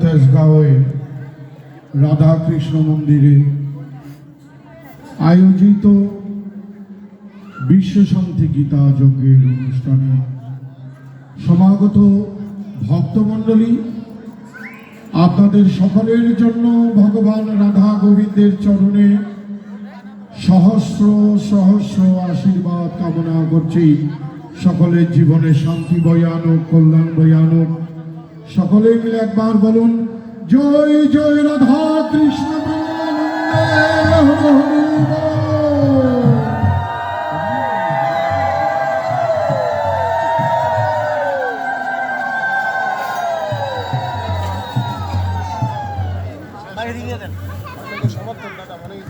তেজগাঁওয়ে রাধাকৃষ্ণ মন্দিরে আয়োজিত বিশ্ব শান্তি গীতা যজ্ঞের অনুষ্ঠানে সমাগত ভক্তমণ্ডলী, আপনাদের সকলের জন্য ভগবান রাধা গোবিন্দের চরণে সহস্র সহস্র আশীর্বাদ কামনা করছি। সকলের জীবনে শান্তি বয়ানুক, কল্যাণ বয়ানুক। সকলে মিলে একবার বলুন জয় জয় রাধা কৃষ্ণ দাদা মানে